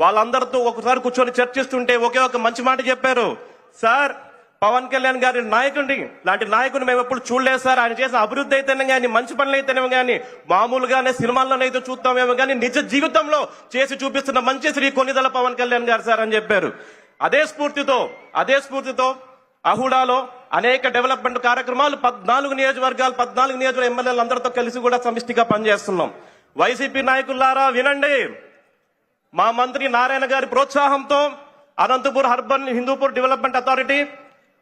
వాళ్ళందరితో ఒకసారి కూర్చొని చర్చిస్తుంటే ఒకే ఒక మంచి మాట చెప్పారు. సార్ పవన్ కళ్యాణ్ గారి నాయకుడిని లాంటి నాయకుడిని మేము ఎప్పుడు చూడలేదు సార్. ఆయన చేసిన అభివృద్ధి అయితేనే కానీ మంచి పనులు అయితేనేమో కానీ మామూలుగానే సినిమాల్లోనైతే చూస్తామేమో కానీ నిజ జీవితంలో చేసి చూపిస్తున్న మంచి శ్రీ కొనిదల పవన్ కళ్యాణ్ గారు సార్ అని చెప్పారు. అదే స్ఫూర్తితో అదే స్ఫూర్తితో అహుడాలో అనేక డెవలప్మెంట్ కార్యక్రమాలు పద్నాలుగు నియోజకవర్గాలు పద్నాలుగు నియోజకవర్గ ఎమ్మెల్యేలందరితో కలిసి కూడా సమిష్టిగా పనిచేస్తున్నాం. వైసీపీ నాయకులారా వినండి. మా మంత్రి నారాయణ గారి ప్రోత్సాహంతో Anantapur urban Hindupur development authority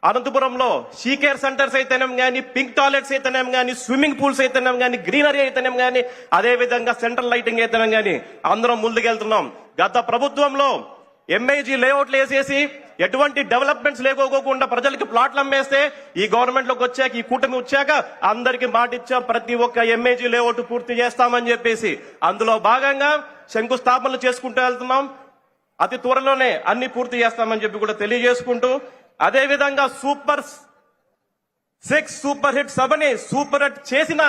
అనంతపురంలో షీ కేర్ సెంటర్స్ అయితేనేం కానీ పింక్ టాయిలెట్స్ అయితేనేం కానీ స్విమ్మింగ్ పూల్స్ అయితేనేం కానీ గ్రీనరీ అయితేనేం కానీ అదే విధంగా సెంట్రల్ లైటింగ్ అయితేనేం కానీ అందరం ముందుకెళ్తున్నాం. గత ప్రభుత్వంలో ఎంఐజీ లేఅవుట్లు వేసేసి ఎటువంటి డెవలప్మెంట్స్ లేకోకుండా ప్రజలకి ప్లాట్లు అమ్మేస్తే ఈ గవర్నమెంట్లోకి వచ్చాక ఈ కూటమి వచ్చాక అందరికి మాట ఇచ్చాం ప్రతి ఒక్క ఎంఏజీ లేఅవుట్ పూర్తి చేస్తామని చెప్పేసి. అందులో భాగంగా శంకుస్థాపనలు చేసుకుంటూ వెళ్తున్నాం. అతి త్వరలోనే అన్ని పూర్తి చేస్తామని చెప్పి కూడా తెలియజేసుకుంటూ అదేవిధంగా సూపర్ సిక్స్ సూపర్ హిట్ సభని సూపర్ హిట్ చేసిన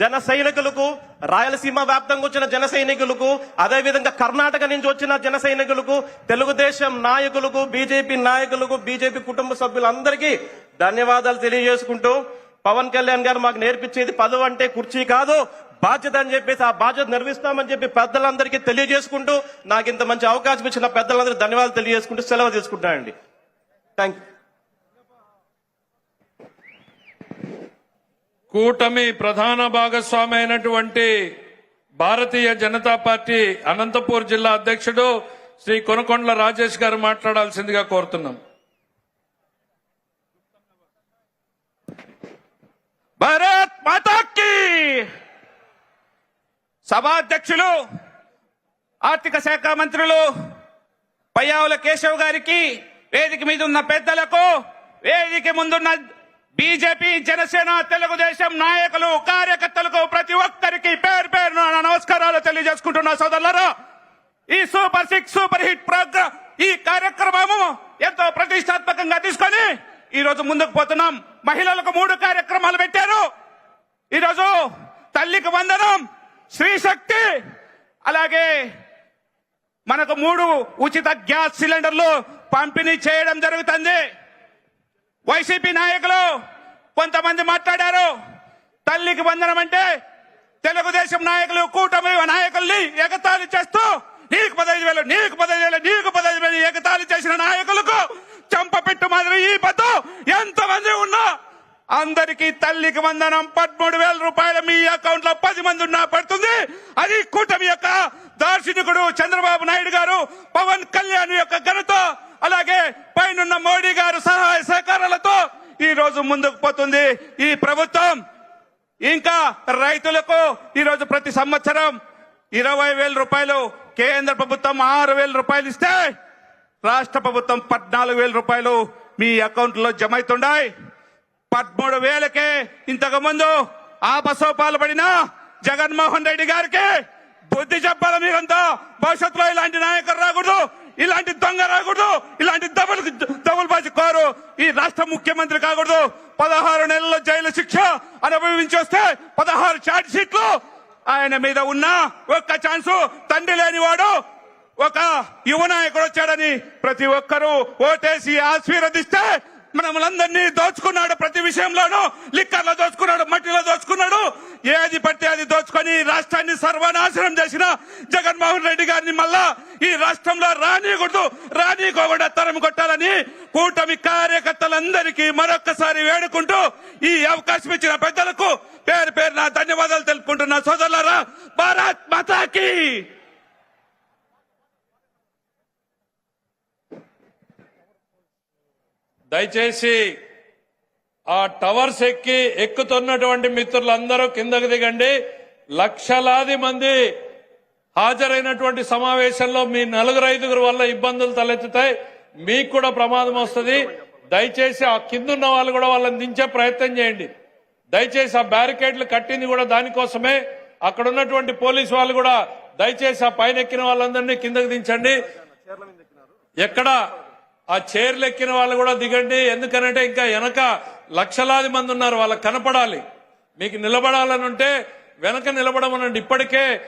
జన సైనికులకు రాయలసీమ వ్యాప్తంగా వచ్చిన జన సైనికులకు అదేవిధంగా కర్ణాటక నుంచి వచ్చిన జన సైనికులకు తెలుగుదేశం నాయకులకు బీజేపీ నాయకులకు బీజేపీ కుటుంబ సభ్యులందరికీ ధన్యవాదాలు తెలియజేసుకుంటూ పవన్ కళ్యాణ్ గారు మాకు నేర్పించేది పదవు అంటే కుర్చీ కాదు. బాధ్యత అని చెప్పేసి ఆ బాధ్యత నిర్వహిస్తామని చెప్పి పెద్దలందరికీ తెలియజేసుకుంటూ నాకు ఇంత మంచి అవకాశం ఇచ్చిన పెద్దలందరికీ ధన్యవాదాలు తెలియజేసుకుంటూ సెలవు తీసుకుంటానండి థ్యాంక్ యూ కూటమి ప్రధాన భాగస్వామి అయినటువంటి భారతీయ జనతా పార్టీ అనంతపూర్ జిల్లా అధ్యక్షుడు శ్రీ కొనకొండ్ల రాజేష్ గారు మాట్లాడాల్సిందిగా కోరుతున్నాం. భారత్ మాతాకి! సభాధ్యక్షులు ఆర్థిక శాఖ మంత్రులు పయ్యావుల కేశవ్ గారికి వేదిక మీద ఉన్న పెద్దలకు వేదిక ముందున్న బీజేపీ జనసేన తెలుగుదేశం నాయకులు కార్యకర్తలకు ప్రతి ఒక్కరికి పేరు పేరు నమస్కారాలు తెలియజేసుకుంటున్నా సోదరులరా. ఈ super six super hit programme ఈ కార్యక్రమము ఎంతో ప్రతిష్టాత్మకంగా తీసుకొని ఈ రోజు ముందుకు పోతున్నాం. మహిళలకు మూడు కార్యక్రమాలు పెట్టారు. ఈరోజు తల్లికి వందనం స్త్రీ శక్తి. అలాగే మనకు మూడు ఉచిత గ్యాస్ సిలిండర్లు పంపిణీ చేయడం జరుగుతుంది. వైసీపీ నాయకులు కొంతమంది మాట్లాడారు. తల్లికి వందనం అంటే తెలుగుదేశం నాయకులు కూటమి నాయకుల్ని ఎగతాళి చేస్తూ నీకు పదహైదు వేలు నీకు పదహైదు వేలు నీకు పదహైదు వేలు ఎగతాళి చేసిన నాయకులకు చంపపెట్టు మాదిరి ఈ పద్దు ఎంతమంది ఉన్నా అందరికీ తల్లికి వందనం పదమూడు వేల రూపాయలు మీ అకౌంట్లో పది మంది ఉన్నా పడుతుంది. అది కూటమి యొక్క దార్శనికుడు చంద్రబాబు నాయుడు గారు పవన్ కళ్యాణ్ యొక్క ఘనత. అలాగే పైనున్న మోడీ గారు సహాయ సహకారాలతో ఈ రోజు ముందుకు పోతుంది ఈ ప్రభుత్వం. ఇంకా రైతులకు ఈ రోజు ప్రతి సంవత్సరం ఇరవై వేల రూపాయలు కేంద్ర ప్రభుత్వం ఆరు వేల రూపాయలు ఇస్తే రాష్ట్ర ప్రభుత్వం పద్నాలుగు వేల రూపాయలు మీ అకౌంట్లో జమ అవుతుండాయి. పదమూడు వేలకే ఇంతకు ముందు ఆపసోపాలు పడిన జగన్మోహన్ రెడ్డి గారికి బుద్ధి చెప్పాలి మీరంతా. భవిష్యత్తులో ఇలాంటి నాయకులు రాకూడదు ఇలాంటి దొంగ రాకూడదు ఇలాంటి డబుల్ డబుల్ బాజీ కోరు. ఈ రాష్ట్ర ముఖ్యమంత్రి కాకూడదు. పదహారు నెలల జైలు శిక్ష అనుభవించి వస్తే పదహారు ఛార్జ్ షీట్లు ఆయన మీద ఉన్న ఒక్క ఛాన్సు తండ్రి లేనివాడు ఒక యువ నాయకుడు వచ్చాడని ప్రతి ఒక్కరూ ఓటేసి ఆశీర్వదిస్తే మనములందరినీ దోచుకున్నాడు ప్రతి విషయంలోనూ. లిక్కర్లో దోచుకున్నాడు మట్టిలో దోచుకున్నాడు. ఏది పట్టి అది దోచుకొని రాష్ట్రాన్ని సర్వనాశనం చేసిన జగన్మోహన్ రెడ్డి గారిని మళ్ళా ఈ రాష్ట్రంలో రానియకూడదు రానికోకుండా తరం కొట్టాలని కూటమి కార్యకర్తలందరికీ మరొక్కసారి వేడుకుంటూ ఈ అవకాశం ఇచ్చిన పెద్దలకు పేరు పేరు నా ధన్యవాదాలు తెలుపుకుంటున్న సోదరులారా. భారత్ మాతాకి! దయచేసి ఆ టవర్స్ ఎక్కి ఎక్కుతున్నటువంటి మిత్రులందరూ కిందకు దిగండి. లక్షలాది మంది హాజరైనటువంటి సమావేశంలో మీ నలుగురు ఐదుగురు వల్ల ఇబ్బందులు తలెత్తుతాయి. మీకు కూడా ప్రమాదం వస్తుంది. దయచేసి ఆ కిందున్న వాళ్ళు కూడా వాళ్ళని దించే ప్రయత్నం చేయండి. దయచేసి ఆ బ్యారికేడ్లు కట్టింది కూడా దానికోసమే. అక్కడ ఉన్నటువంటి పోలీసు వాళ్ళు కూడా దయచేసి ఆ పైన ఎక్కిన వాళ్ళందరినీ కిందకు దించండి. ఎక్కడ ఆ చైర్లు ఎక్కిన వాళ్ళు కూడా దిగండి ఎందుకనంటే ఇంకా వెనక లక్షలాది మంది ఉన్నారు వాళ్ళకి కనపడాలి. మీకు నిలబడాలని ఉంటే వెనక నిలబడమనండి. ఇప్పటికే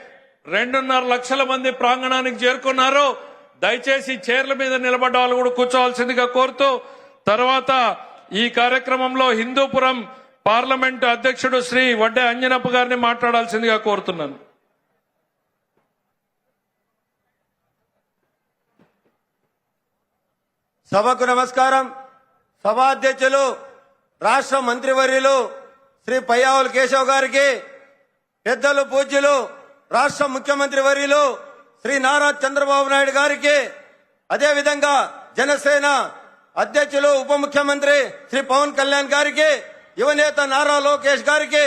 రెండున్నర లక్షల మంది ప్రాంగణానికి చేరుకున్నారు. దయచేసి చైర్ల మీద నిలబడ్డ వాళ్ళు కూడా కూర్చోవాల్సిందిగా కోరుతూ తర్వాత ఈ కార్యక్రమంలో హిందూపురం పార్లమెంటు అధ్యక్షుడు శ్రీ వడ్డే అంజనప్ప గారిని మాట్లాడాల్సిందిగా కోరుతున్నాను. సభకు నమస్కారం. సభాధ్యక్షులు రాష్ట్ర మంత్రివర్యులు శ్రీ పయ్యావుల కేశవ్ గారికి పెద్దలు పూజ్యులు రాష్ట్ర ముఖ్యమంత్రి వర్యులు శ్రీ నారా చంద్రబాబు నాయుడు గారికి అదేవిధంగా జనసేన అధ్యక్షులు ఉప ముఖ్యమంత్రి శ్రీ పవన్ కళ్యాణ్ గారికి యువనేత నారా లోకేష్ గారికి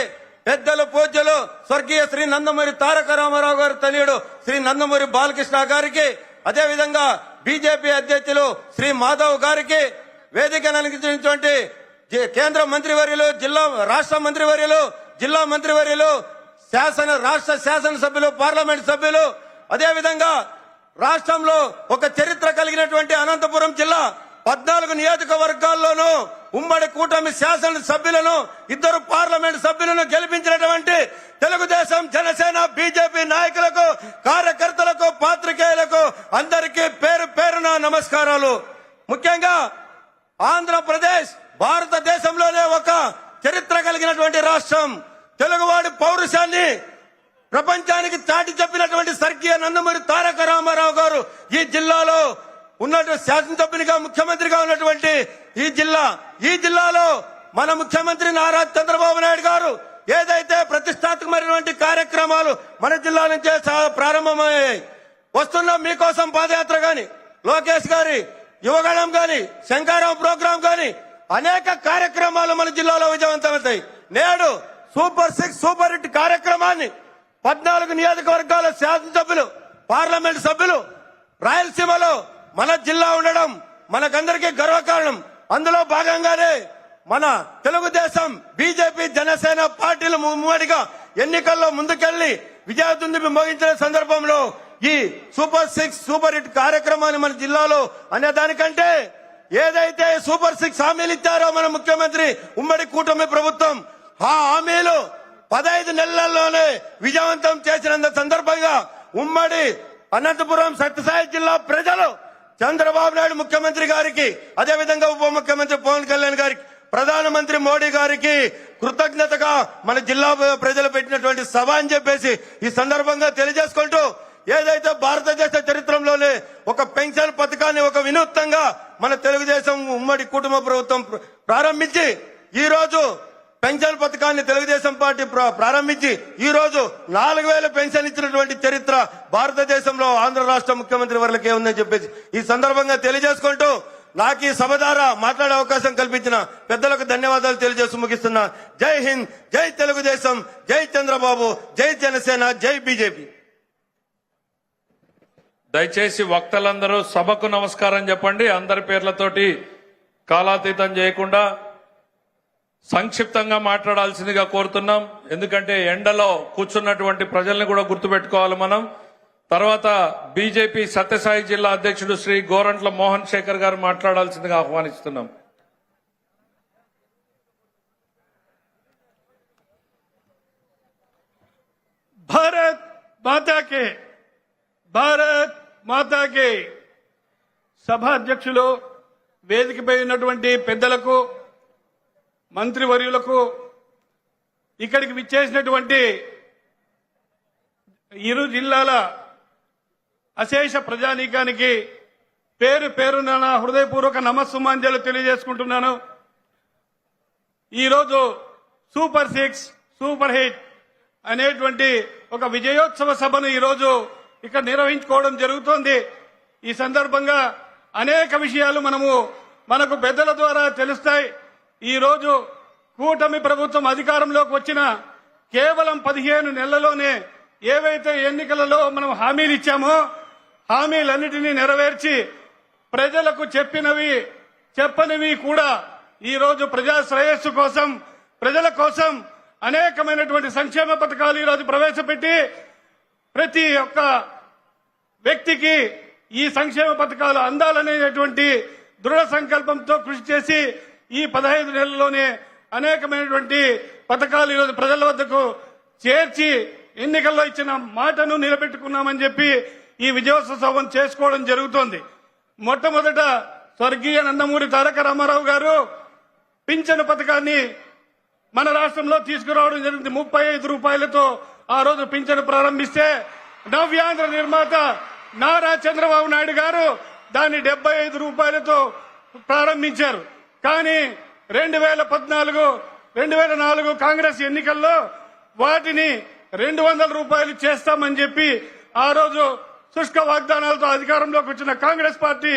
పెద్దలు పూజ్యులు స్వర్గీయ శ్రీ నందమూరి తారక రామారావు గారి తనయుడు శ్రీ నందమూరి బాలకృష్ణ గారికి అదేవిధంగా బీజేపీ అధ్యక్షులు శ్రీ మాధవ్ గారికి వేదిక అలంకరించినటువంటి జి- కేంద్ర మంత్రివర్యులు జిల్లా రాష్ట్ర మంత్రివర్యులు జిల్లా మంత్రివర్యులు శాసన రాష్ట్ర శాసనసభ్యులు పార్లమెంట్ సభ్యులు. అదేవిధంగా రాష్ట్రంలో ఒక చరిత్ర కలిగినటువంటి అనంతపురం జిల్లా పద్నాలుగు నియోజకవర్గాల్లోనూ ఉమ్మడి కూటమి శాసన సభ్యులను ఇద్దరు పార్లమెంట్ సభ్యులను గెలిపించినటువంటి తెలుగుదేశం జనసేన బీజేపీ నాయకులకు కార్యకర్తలకు పాత్రికేయులకు అందరికీ పేరు పేరున నమస్కారాలు. ముఖ్యంగా ఆంధ్రప్రదేశ్ భారతదేశంలోనే ఒక చరిత్ర కలిగినటువంటి రాష్ట్రం. తెలుగువాడి పౌరుషాన్ని ప్రపంచానికి చాటి చెప్పినటువంటి స్వర్గీయ నందమూరి తారక రామారావు గారు ఈ జిల్లాలో ఉన్నటువంటి శాసనసభ్యునిగా ముఖ్యమంత్రిగా ఉన్నటువంటి ఈ జిల్లా ఈ జిల్లాలో మన ముఖ్యమంత్రి నారా చంద్రబాబు నాయుడు గారు ఏదైతే ప్రతిష్టాత్మకమైనటువంటి కార్యక్రమాలు మన జిల్లా నుంచే సా- ప్రారంభమయ్యాయి వస్తున్న మీకోసం పాదయాత్ర గాని లోకేష్ గారి యువగణం గాని శంకారాం ప్రోగ్రాం గాని అనేక కార్యక్రమాలు మన జిల్లాలో విజయవంతమవుతాయి. నేడు సూపర్ సిక్స్ సూపర్ హిట్ కార్యక్రమాన్ని పద్నాలుగు నియోజకవర్గాల శాసనసభ్యులు పార్లమెంట్ సభ్యులు రాయలసీమలో మన జిల్లా ఉండడం మనకందరికీ గర్వకారణం. అందులో భాగంగానే మన తెలుగుదేశం బీజేపీ జనసేన పార్టీలు ముమ్మడిగా ఎన్నికల్లో ముందుకెళ్ళి విజయదుందుబి మోగించిన సందర్భంలో ఈ సూపర్ సిక్స్ సూపర్ హిట్ కార్యక్రమాన్ని మన జిల్లాలో అనే దానికంటే ఏదైతే సూపర్ సిక్స్ హామీలు ఇచ్చారో మన ముఖ్యమంత్రి ఉమ్మడి కూటమి ప్రభుత్వం ఆ హామీలు పదహైదు నెలల్లోనే విజయవంతం చేసినంత సందర్భంగా ఉమ్మడి అనంతపురం సత్యసాయి జిల్లా ప్రజలు చంద్రబాబు నాయుడు ముఖ్యమంత్రి గారికి అదేవిధంగా ఉప ముఖ్యమంత్రి పవన్ కళ్యాణ్ గారికి ప్రధానమంత్రి మోడీ గారికి కృతజ్ఞతగా మన జిల్లా ప్రజలు పెట్టినటువంటి సభ అని చెప్పేసి ఈ సందర్భంగా తెలియజేసుకుంటూ ఏదైతే భారతదేశ చరిత్రలోనే ఒక పెన్షన్ పథకాన్ని ఒక వినూత్నంగా మన తెలుగుదేశం ఉమ్మడి కుటుంబ ప్రభుత్వం ప్రారంభించి ఈ రోజు పెన్షన్ పథకాన్ని తెలుగుదేశం పార్టీ ప్ర- ప్రారంభించి ఈ రోజు నాలుగు వేల పెన్షన్ ఇచ్చినటువంటి చరిత్ర భారతదేశంలో ఆంధ్ర రాష్ట్ర ముఖ్యమంత్రి వర్లకే ఉందని చెప్పేసి ఈ సందర్భంగా తెలియజేసుకుంటూ నాకు ఈ సభ ద్వారా మాట్లాడే అవకాశం కల్పించిన పెద్దలకు ధన్యవాదాలు తెలియజేస్తూ ముగిస్తున్నా. జై హింద్ జై తెలుగుదేశం జై చంద్రబాబు జై జనసేన జై బీజేపీ. దయచేసి వక్తలందరూ సభకు నమస్కారం చెప్పండి. అందరి పేర్లతోటి కాలాతీతం చేయకుండా సంక్షిప్తంగా మాట్లాడాల్సిందిగా కోరుతున్నాం. ఎందుకంటే ఎండలో కూర్చున్నటువంటి ప్రజల్ని కూడా గుర్తుపెట్టుకోవాలి మనం. తర్వాత బీజేపీ సత్యసాయి జిల్లా అధ్యక్షుడు శ్రీ గోరంట్ల మోహన్ శేఖర్ గారు మాట్లాడాల్సిందిగా ఆహ్వానిస్తున్నాం. భారత్ మాతాకే భారత్ మాతాకే సభాధ్యక్షులు వేదికపై ఉన్నటువంటి పెద్దలకు మంత్రివర్యులకు ఇక్కడికి విచ్చేసినటువంటి ఇరు జిల్లాల అశేష ప్రజానీకానికి పేరు పేరున నా హృదయపూర్వక నమస్సుమాంజలు తెలియజేసుకుంటున్నాను. ఈరోజు సూపర్ సిక్స్ సూపర్ హిట్ అనేటువంటి ఒక విజయోత్సవ సభను ఈరోజు ఇక్కడ నిర్వహించుకోవడం జరుగుతోంది. ఈ సందర్భంగా అనేక విషయాలు మనము మనకు పెద్దల ద్వారా తెలుస్తాయి. ఈరోజు కూటమి ప్రభుత్వం అధికారంలోకి వచ్చిన కేవలం పదిహేను నెలల్లోనే ఏవైతే ఎన్నికలలో మనం హామీలు ఇచ్చామో హామీలన్నిటినీ నెరవేర్చి ప్రజలకు చెప్పినవి చెప్పనివి కూడా ఈరోజు ప్రజా శ్రేయస్సు కోసం ప్రజల కోసం అనేకమైనటువంటి సంక్షేమ పథకాలు ఈ రోజు ప్రవేశపెట్టి ప్రతి ఒక్క వ్యక్తికి ఈ సంక్షేమ పథకాలు అందాలనేటువంటి దృఢ సంకల్పంతో కృషి చేసి ఈ పదహైదు నెలల్లోనే అనేకమైనటువంటి పథకాలు ఈరోజు ప్రజల వద్దకు చేర్చి ఎన్నికల్లో ఇచ్చిన మాటను నిలబెట్టుకున్నామని చెప్పి ఈ విజయోత్సవం చేసుకోవడం జరుగుతోంది. మొట్టమొదట స్వర్గీయ నందమూరి తారక రామారావు గారు పింఛను పథకాన్ని మన రాష్ట్రంలో తీసుకురావడం జరిగింది. ముప్పై ఐదు రూపాయలతో ఆ రోజు పింఛను ప్రారంభిస్తే నవ్యాంధ్ర నిర్మాత నారా చంద్రబాబు నాయుడు గారు దాన్ని డెబ్బై ఐదు రూపాయలతో ప్రారంభించారు. కానీ రెండు వేల పద్నాలుగు రెండు వేల నాలుగు కాంగ్రెస్ ఎన్నికల్లో వాటిని రెండు వందల రూపాయలు చేస్తామని చెప్పి ఆ రోజు శుష్క వాగ్దానాలతో అధికారంలోకి వచ్చిన కాంగ్రెస్ పార్టీ